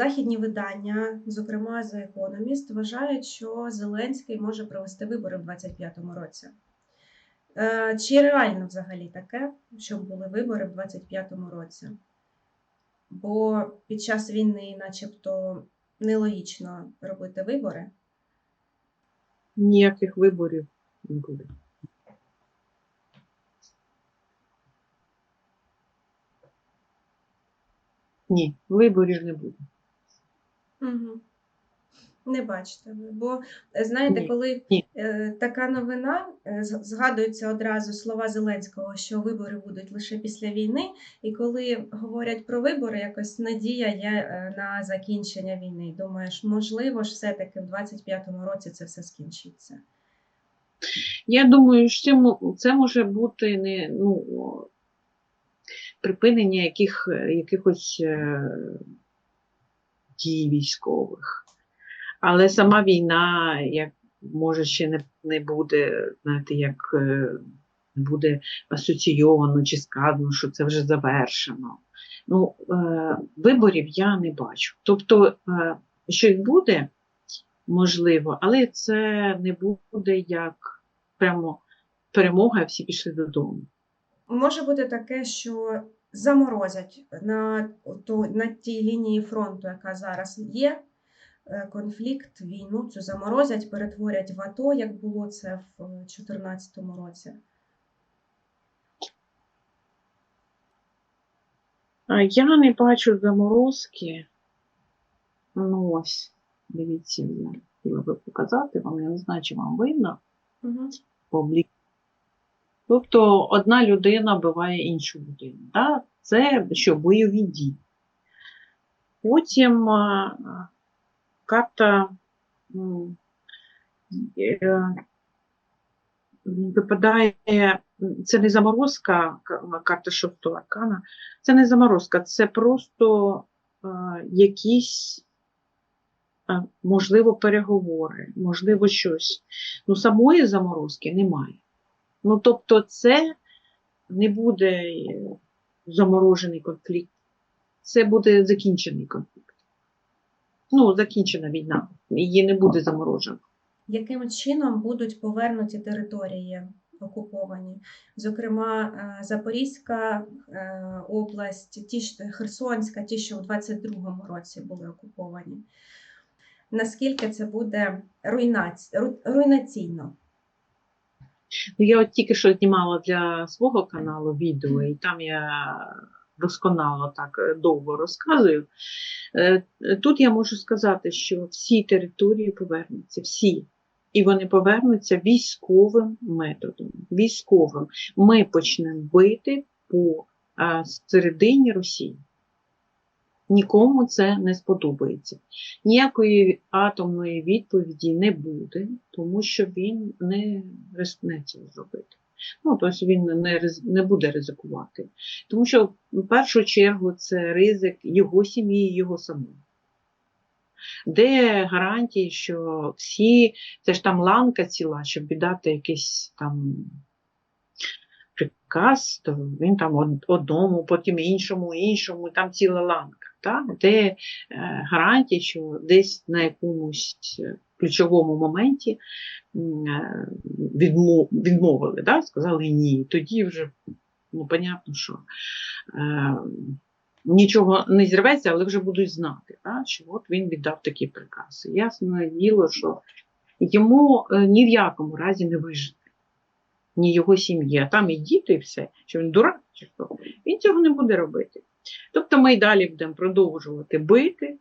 західні видання, зокрема The Economist, вважають, що Зеленський може провести вибори в 2025 році. Е, Чи реально взагалі таке, щоб були вибори в 2025 році? Бо під час війни, начебто, нелогічно робити вибори. Ніяких виборів не буде. Ні, виборів не буде. Угу. Не бачите ви. Бо е, знаєте, Ні, коли ні. е, така новина, е, згадуються одразу слова Зеленського, що вибори будуть лише після війни, і коли говорять про вибори, якось надія є е, на закінчення війни. Думаєш, можливо ж все-таки в 25-му році це все скінчиться. Я думаю, що це, це може бути не ну, припинення яких, якихось е, дій військових. Але сама війна, як може, ще не, не буде, знаєте, як е, не буде асоційовано чи сказано, що це вже завершено. Ну, е, виборів я не бачу. Тобто, е, щось буде, можливо, але це не буде як прямо перемога, всі пішли додому. Може бути таке, що заморозять на, то, на тій лінії фронту, яка зараз є, е, конфлікт, війну цю заморозять, перетворять в АТО, як було це в 2014 році. Я не бачу заморозки. Ну ось, дивіться, я хотіла би показати вам, я не знаю, чи вам видно Угу. по обліку. Тобто одна людина вбиває іншу людину. Да? Це що, бойові дії. Потім карта е, випадає, це не заморозка, карта шостого аркана, це не заморозка, це просто якісь, можливо, переговори, можливо, щось. Ну, самої заморозки немає. Ну, тобто, це не буде е, заморожений конфлікт, це буде закінчений конфлікт. Ну, закінчена війна, її не буде заморожено. Яким чином будуть повернуті території окуповані? Зокрема, е, Запорізька е, область, ті, що- Херсонська, ті, що у 22-му році були окуповані. Наскільки це буде руйнаці... руйнаційно? Ну, я от тільки що знімала для свого каналу відео, і там я досконало так е, довго розказую. Е, Тут я можу сказати, що всі території повернуться, всі. І вони повернуться військовим методом. Військовим. Ми почнемо бити по середині Росії. Нікому це не сподобається. Ніякої атомної відповіді не буде, тому що він не цього зробити. Ну, тобто він не, не буде ризикувати. Тому що в першу чергу це ризик його сім'ї його самого. Де гарантії, що всі, це ж там ланка ціла, щоб віддати якийсь там приказ, то він там одному, потім іншому, іншому, там ціла ланка. Так? Де е, гарантії, що десь на якомусь е, ключовому моменті е, відмо- відмовили, да? сказали ні. Тоді вже, ну, понятно, що е, нічого не зірветься, але вже будуть знати, да? що от він віддав такі прикази. Ясно діло, що йому ні в якому разі не вижити. Ні його сім'ї, а там і діти, і все, що він дурак чи що. Він цього не буде робити. Тобто ми й далі будемо продовжувати бити,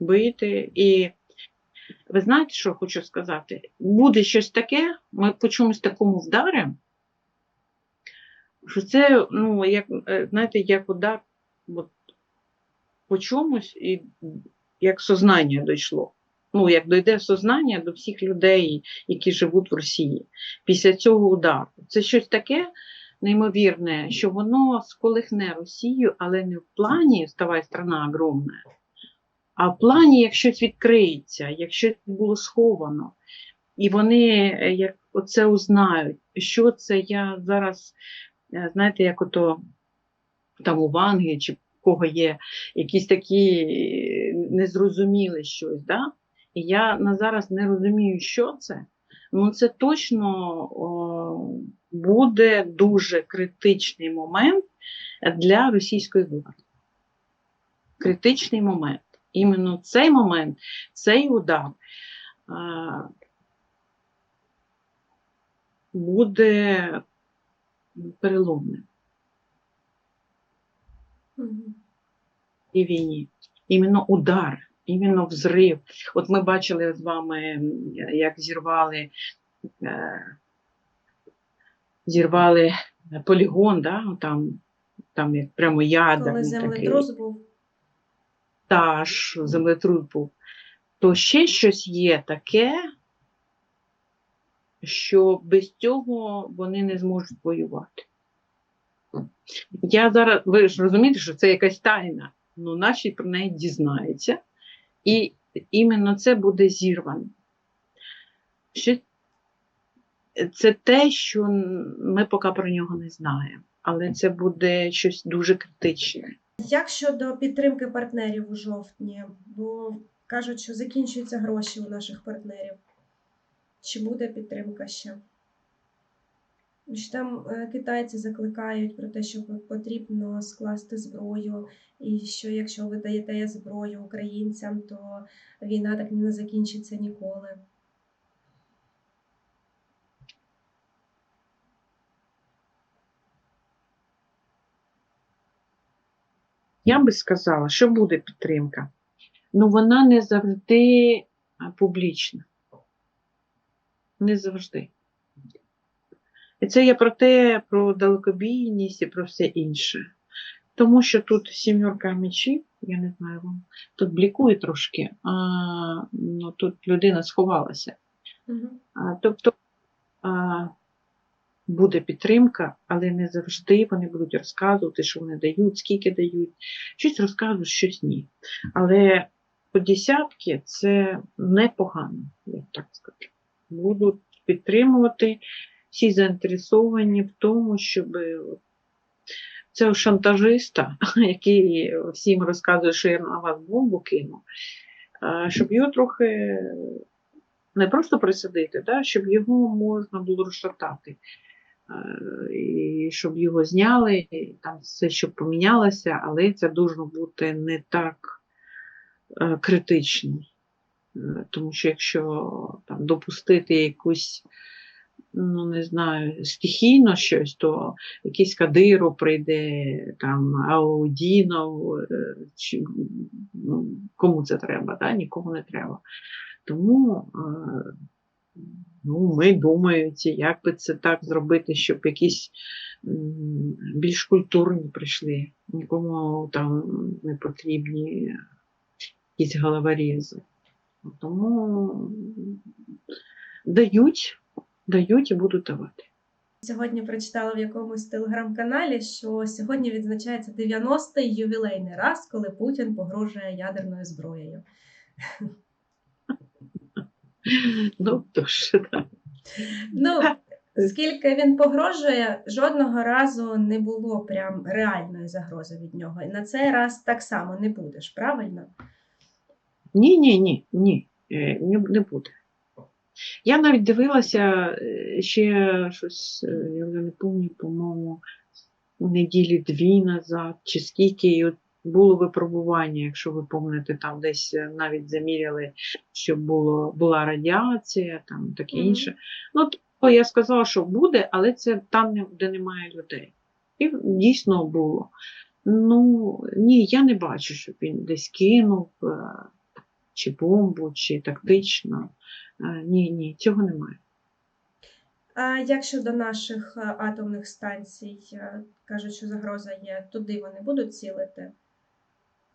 бити. І ви знаєте, що хочу сказати? Буде щось таке, ми по чомусь такому вдаримо, що це, ну, як, е, знаєте, як удар от, по чомусь, і як сознання дійшло. Ну, як дойде сознання до всіх людей, які живуть в Росії після цього удару. Це щось таке неймовірне, що воно сколихне Росію, але не в плані ставай страна огромна, а в плані, як щось відкриється, як щось було сховано. І вони е, як оце узнають, що це я зараз, е, знаєте, як ото там у Вангі чи кого є якісь такі е, незрозумілі щось. Да? І я на зараз не розумію, що це. Ну, це точно о, буде дуже критичний момент для російської влади. Критичний момент. Іменно цей момент, цей удар а, буде переломним і війні. Іменно удар, іменно взрив. От ми бачили з вами, як зірвали, е, зірвали полігон, да? там, там як прямо Коли землетрус був. та ж землетрус був, то ще щось є таке, що без цього вони не зможуть воювати. Я зараз, ви ж розумієте, що це якась тайна, ну наші про неї дізнаються, і іменно це буде зірвано. Що це те, що ми поки про нього не знаємо, але це буде щось дуже критичне. Як щодо підтримки партнерів у жовтні? Бо кажуть, що закінчуються гроші у наших партнерів. Чи буде підтримка ще? Там е, китайці закликають про те, що потрібно скласти зброю, і що якщо ви даєте зброю українцям, то війна так не закінчиться ніколи. Я би сказала, що буде підтримка. Ну вона не завжди публічна. Не завжди. І це я про те, про далекобійність і про все інше. Тому що тут сімерка мечів, я не знаю вам, тут блікує трошки, а ну, тут людина сховалася. Угу. А, тобто а, буде підтримка, але не завжди вони будуть розказувати, що вони дають, скільки дають. Щось розказують, щось ні. Але по десятки це непогано, я так скажу. Будуть підтримувати всі заінтересовані в тому, щоб цього шантажиста, який всім розказує, що я на вас бомбу кину, щоб його трохи не просто присадити, да, щоб його можна було розшатати. Е, І щоб його зняли, і там все, щоб помінялося, але це должно бути не так е, критично. Е, Тому що якщо там, допустити якусь, ну не знаю, стихійно щось, то якийсь Кадиров прийде, там Аудінов, е, чи, ну, кому це треба, да? нікому не треба. Тому е, ну, ми думають, як би це так зробити, щоб якісь більш культурні прийшли, нікому там не потрібні якісь головорізи. Тому дають, дають і будуть давати. Сьогодні прочитала в якомусь телеграм-каналі, що сьогодні відзначається 90-й ювілейний раз, коли Путін погрожує ядерною зброєю. Ну, тож, так. Ну, скільки він погрожує, жодного разу не було прям реальної загрози від нього. І на цей раз так само не будеш, правильно? Ні, ні, ні, ні, е, не буде. Я навіть дивилася е, ще щось, е, я вже не пам'ятаю, по-моєму, у неділі дві назад, чи скільки, і от було випробування, якщо ви пам'ятаєте, там десь е, навіть заміряли, що було, була радіація, там таке Мгм. інше. Ну, то я сказала, що буде, але це там, де немає людей. І дійсно було. Ну, ні, я не бачу, щоб він десь кинув, чи бомбу, чи тактично. Е, Ні, ні, цього немає. А як щодо наших е, атомних станцій, Е, кажуть, що загроза є, туди вони будуть цілити?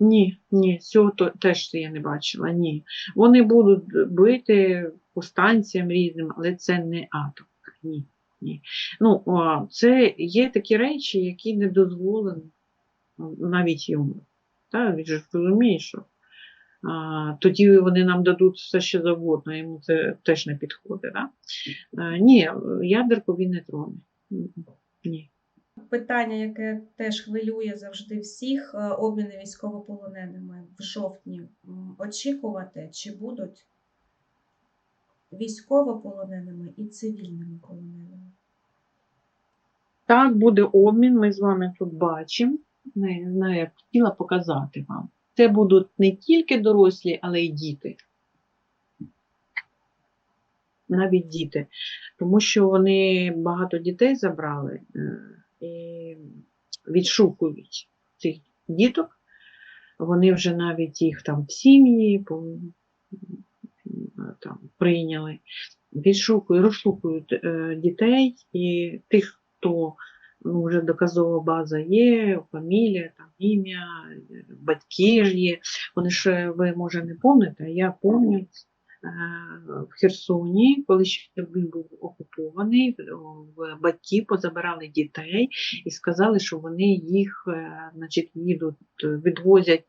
Ні, ні, цього то, теж я не бачила. Ні. Вони будуть бити по станціям різним, але це не атом. Ні. ні. Ну, це є такі речі, які не дозволені навіть йому. Так, він ж розуміє, що тоді вони нам дадуть все, що завгодно, йому це теж не підходить. Да? Ні, ядерку він не троне. Ні. Питання, яке теж хвилює завжди всіх, е, обміни військовополоненими в жовтні. Очікувати, чи будуть військовополоненими і цивільними полоненими? Так, буде обмін, ми з вами тут бачимо. Не знаю, я хотіла показати вам. Це будуть не тільки дорослі, але й діти. Навіть діти. Тому що вони багато дітей забрали е, і відшукують цих діток. Вони вже навіть їх там в сім'ї там, прийняли. Відшукують, розшукують е, дітей і тих, хто ну, вже доказова база є, фамілія, там, ім'я, батьки ж є. Вони ж е, ви може не пам'ятаєте, а я пам'ятаю е, в Херсоні, коли ще він був окупований, батьки позабирали дітей і сказали, що вони їх е, значить, їдуть, відвозять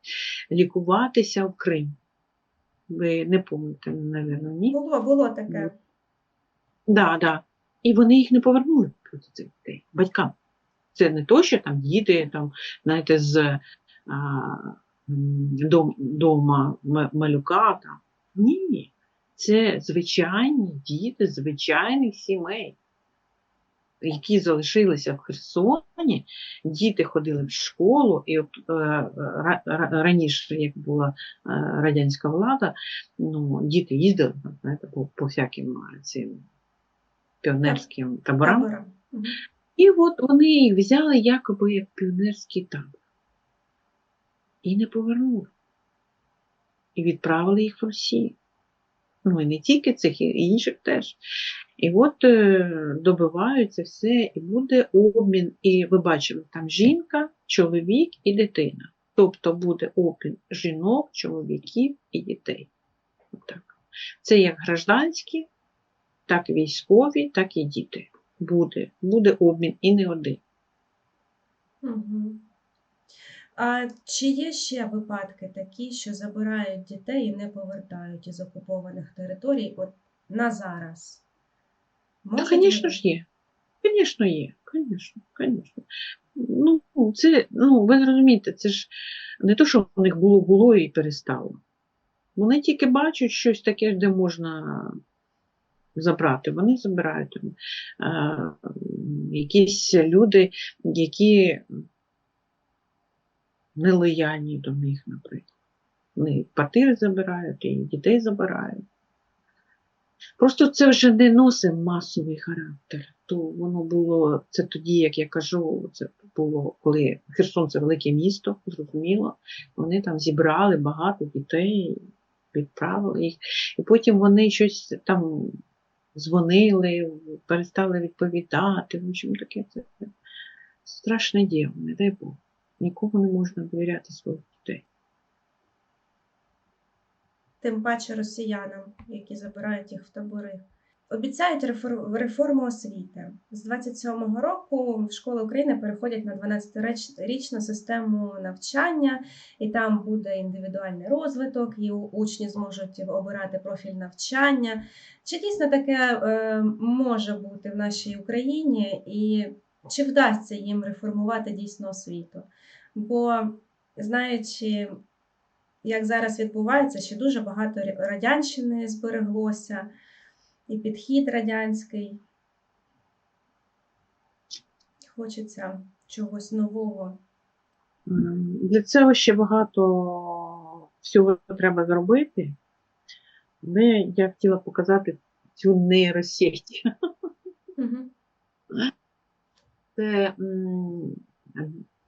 лікуватися в Крим. Ви не пам'ятаєте, напевно, ні? Було, було таке. Да, да. І вони їх не повернули проти цих дітей, батькам. Це не то, що там діти, там, знаєте, з а, дом, дома ма- малюка. Там. Ні. Це звичайні діти звичайних сімей, які залишилися в Херсоні. Діти ходили в школу, і от е, ра- ра- раніше, як була е, радянська влада, ну, діти їздили знаєте, по, по всяким цим піонерським таборам. Табором. І от вони їх взяли якоби як піонерський табор. І не повернули. І відправили їх в Росію. Ну, і не тільки цих, і інших теж. І от е, добиваються все, і буде обмін. І ви бачили, там жінка, чоловік і дитина. Тобто буде обмін жінок, чоловіків і дітей. Отак. Це як гражданські, так і військові, так і діти. Буде, буде обмін і не один. А чи є ще випадки такі, що забирають дітей і не повертають із окупованих територій от на зараз? Звісно ж є. Звісно, є. Звісно, звісно. Ну, це, ну, ви зрозумієте, це ж не то, що в них було, було і перестало. Вони тільки бачать щось таке, де можна забрати. Вони забирають. Е, якісь люди, які нелояльні до них, наприклад. Вони квартири забирають, і дітей забирають. Просто це вже не носить масовий характер. То воно було, це тоді, як я кажу, це було, коли Херсон це велике місто, зрозуміло. Вони там зібрали багато дітей, відправили їх. І потім вони щось там дзвонили, перестали відповідати. В общем, таке це страшне діло, не дай Бог. Нікому не можна довіряти своїх дітей. тим паче росіянам, які забирають їх в табори. Обіцяють рефор- реформу освіти. З 27-го року школи України переходять на 12-річну систему навчання, і там буде індивідуальний розвиток, і учні зможуть обирати профіль навчання. Чи дійсно таке е, може бути в нашій Україні, і чи вдасться їм реформувати дійсно освіту? Бо знаючи як зараз відбувається, ще дуже багато радянщини збереглося, і підхід радянський. Хочеться чогось нового. Для цього ще багато всього треба зробити. Але я хотіла показати цю нейросеть. Угу. Це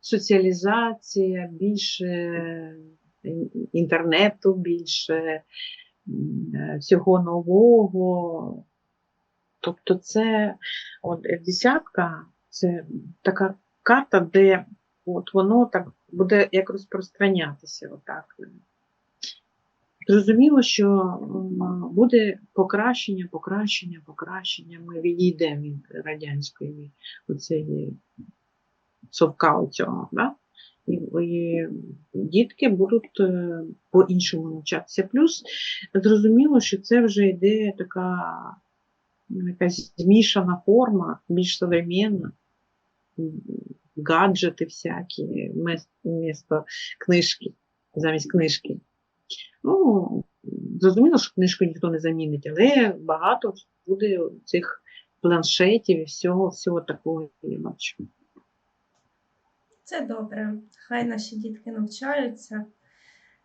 соціалізація, більше інтернету, більше всього нового. Тобто це от е, десятка, це така карта, де от воно так буде як розпространятися. Отак. Зрозуміло, що буде покращення, покращення, покращення. Ми відійдемо від радянської оцеї совка оцього. Да? І, дітки будуть е, по-іншому навчатися. Плюс зрозуміло, що це вже йде така ну, якась змішана форма, більш современна. гаджети всякі, вмісто книжки, замість книжки. Ну, зрозуміло, що книжку ніхто не замінить, але багато буде цих планшетів і всього, всього такого я бачу. Це добре. Хай наші дітки навчаються.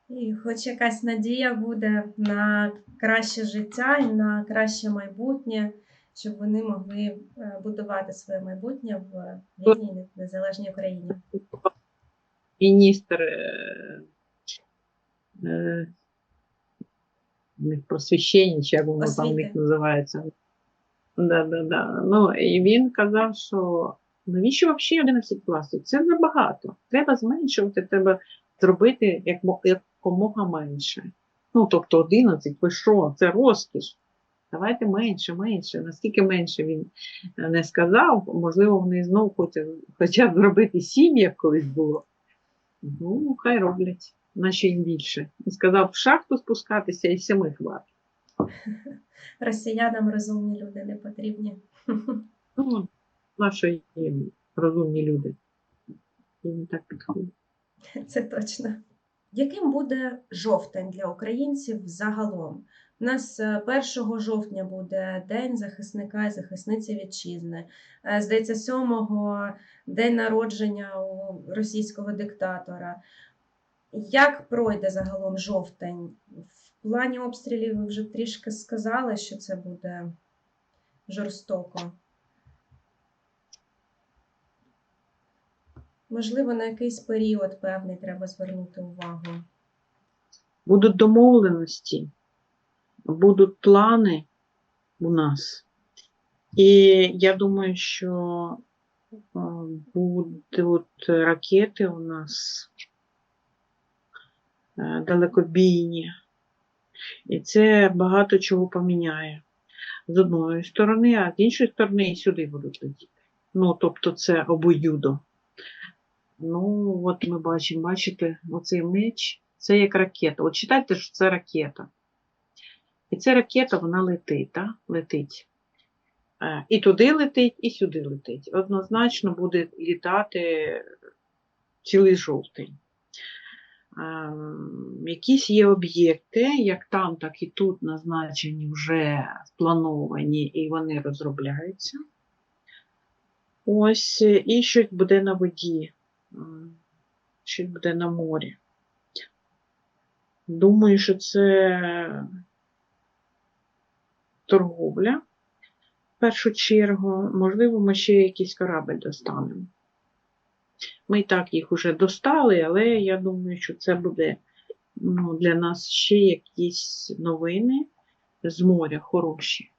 І хоч якась надія буде на краще життя і на краще майбутнє, щоб вони могли е, будувати своє майбутнє в вільній незалежній Україні. Міністр е, е, просвіщення, чи як воно там них називається. Да, да, да. Ну, і він казав, що навіщо взагалі 11 класів? Це забагато. Треба зменшувати, треба зробити якомога менше. Ну, тобто 11, ви що, це розкіш. Давайте менше, менше. Наскільки менше він е, не сказав, можливо, вони знову хочуть, хочуть зробити 7, як колись було. Ну, хай роблять, наче їм більше. Він сказав, в шахту спускатися і семи хватить. Росіянам розумні люди не потрібні. Наші розумні люди. Їм так підходить. Це точно. Яким буде жовтень для українців загалом? У нас е, 1 жовтня буде День захисника і захисниці вітчизни. Е, Здається, 7-го день народження у російського диктатора. Як пройде загалом жовтень? В плані обстрілів ви вже трішки сказали, що це буде жорстоко. Можливо, на якийсь період певний треба звернути увагу. Будуть домовленості, будуть плани у нас. І я думаю, що е, будуть ракети у нас е, далекобійні. І це багато чого поміняє. З одної сторони, а з іншої сторони і сюди будуть летіти. Ну, тобто це обоюдо. Ну, от ми бачимо, бачите, оцей меч, це як ракета. От читайте, що це ракета. І ця ракета, вона летить, так? летить. Е, І туди летить, і сюди летить. Однозначно буде літати цілий жовтень. Ем, Якісь є об'єкти, як там, так і тут назначені вже сплановані, і вони розробляються. Ось, е, і щось буде на воді, щось буде на морі. Думаю, що це торговля в першу чергу. Можливо, ми ще якийсь корабль достанемо. Ми і так їх уже достали, але я думаю, що це буде ну, для нас ще якісь новини з моря хороші.